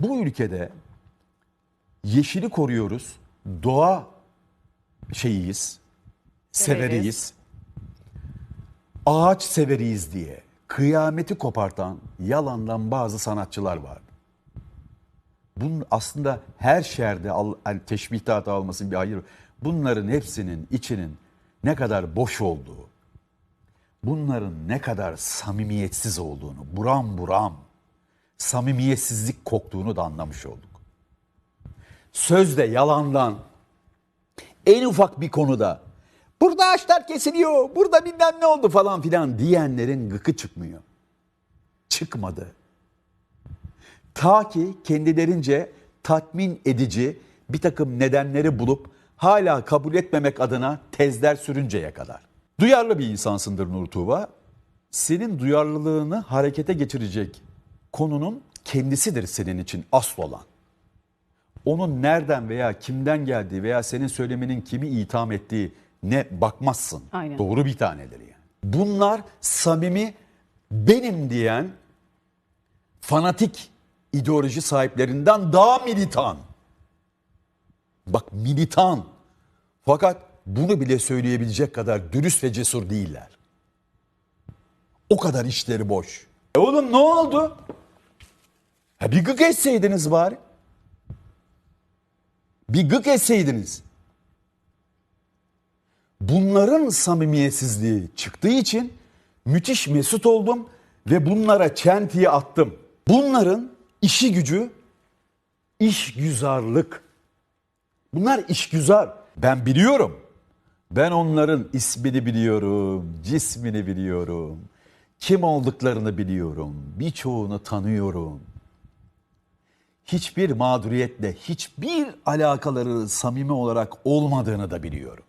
Bu ülkede yeşili koruyoruz, doğa şeyiyiz, severiyiz, ağaç severiyiz diye kıyameti kopartan yalandan bazı sanatçılar var. Bunun aslında her şerde al, yani teşbihte hata olmasın bir hayır. Bunların hepsinin içinin ne kadar boş olduğu, bunların ne kadar samimiyetsiz olduğunu, buram buram samimiyetsizlik koktuğunu da anlamış olduk. Sözde yalandan en ufak bir konuda burada ağaçlar kesiliyor, burada bilmem ne oldu falan filan diyenlerin gıkı çıkmıyor. Çıkmadı. Ta ki kendilerince tatmin edici bir takım nedenleri bulup hala kabul etmemek adına tezler sürünceye kadar. Duyarlı bir insansındır Nur Tuğba. Senin duyarlılığını harekete geçirecek konunun kendisidir senin için asıl olan. Onun nereden veya kimden geldiği veya senin söyleminin kimi itham ettiği ne bakmazsın. Aynen. Doğru bir tanedir yani. Bunlar samimi benim diyen fanatik ideoloji sahiplerinden daha militan. Bak militan. Fakat bunu bile söyleyebilecek kadar dürüst ve cesur değiller. O kadar işleri boş. E oğlum ne oldu? Ha bir gık etseydiniz bari. Bir gık etseydiniz. Bunların samimiyetsizliği çıktığı için müthiş mesut oldum ve bunlara çentiyi attım. Bunların işi gücü işgüzarlık. Bunlar işgüzar. Ben biliyorum. Ben onların ismini biliyorum, cismini biliyorum. Kim olduklarını biliyorum. Birçoğunu tanıyorum. Hiçbir mağduriyetle hiçbir alakaları samimi olarak olmadığını da biliyorum.